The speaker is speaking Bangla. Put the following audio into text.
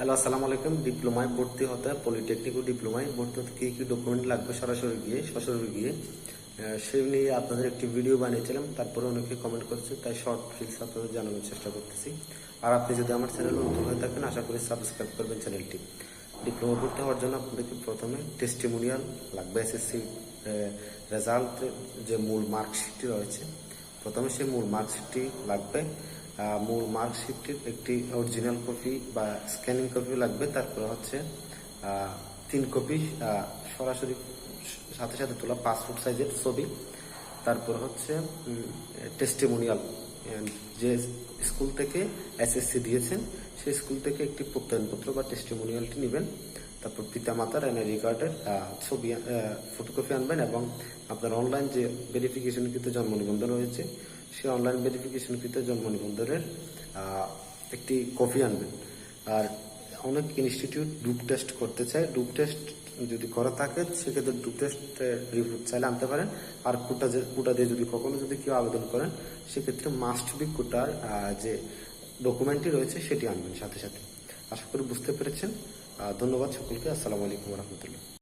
হ্যালো আসসালামু আলাইকুম। ডিপ্লোমায় ভর্তি হতে, পলিটেকনিক ও ডিপ্লোমায় ভর্তি হতে কী কী ডকুমেন্ট লাগবে সরাসরি গিয়ে সরাসরি গিয়ে? সেই নিয়ে আপনাদের একটি ভিডিও বানিয়েছিলাম, তারপরে অনেকে কমেন্ট করেছে, তাই শর্ট রিলস আপনাদের জানানোর চেষ্টা করতেছি। আর আপনি যদি আমার চ্যানেল নতুন হয়ে থাকেন, আশা করি সাবস্ক্রাইব করবেন চ্যানেলটি ডিপ্লোমা ভর্তি হওয়ার জন্য আপনাদেরকে প্রথমে টেস্টিমোনিয়াল লাগবে এসএসসি রেজাল্টের যে মূল মার্কশিটটি রয়েছে, প্রথমে সেই মূল মার্কশিটটি লাগবে। মূল মার্কশিটটির একটি অরিজিনাল কপি বা স্ক্যানিং কপি লাগবে। তারপরে হচ্ছে তিন কপি সরাসরি সাথে সাথে তোলা পাসপোর্ট সাইজের ছবি। তারপর হচ্ছে টেস্টিমোনিয়াল যে স্কুল থেকে এসএসসি দিয়েছেন, সেই স্কুল থেকে একটি প্রত্যয়নপত্র বা টেস্টিমোনিয়ালটি নেবেন। তারপর পিতামাতার এনআইডি কার্ডের ছবি ফটোকপি আনবেন এবং আপনার অনলাইন যে ভেরিফিকেশনকৃত জন্ম নিবন্ধন রয়েছে সেই অনলাইন ভেরিফিকেশনকৃত জন্ম নিবন্ধনের একটি কপি আনবেন। আর অনেক ইনস্টিটিউট ডুপ টেস্ট করতে চায়। ডুপ টেস্ট যদি করা থাকে, সেক্ষেত্রে ডুপ টেস্ট রিপোর্ট চাইলে আনতে পারেন। আর কোটা কোটা দিয়ে যদি কখনো যদি কেউ আবেদন করেন, সেক্ষেত্রে মাস্ট বি কোটার যে ডকুমেন্টটি রয়েছে, সেটি আনবেন সাথে সাথে। আশা করি বুঝতে পেরেছেন। ধন্যবাদ সকলকে। আসসালামু আলাইকুম রহমতুল্লাহ।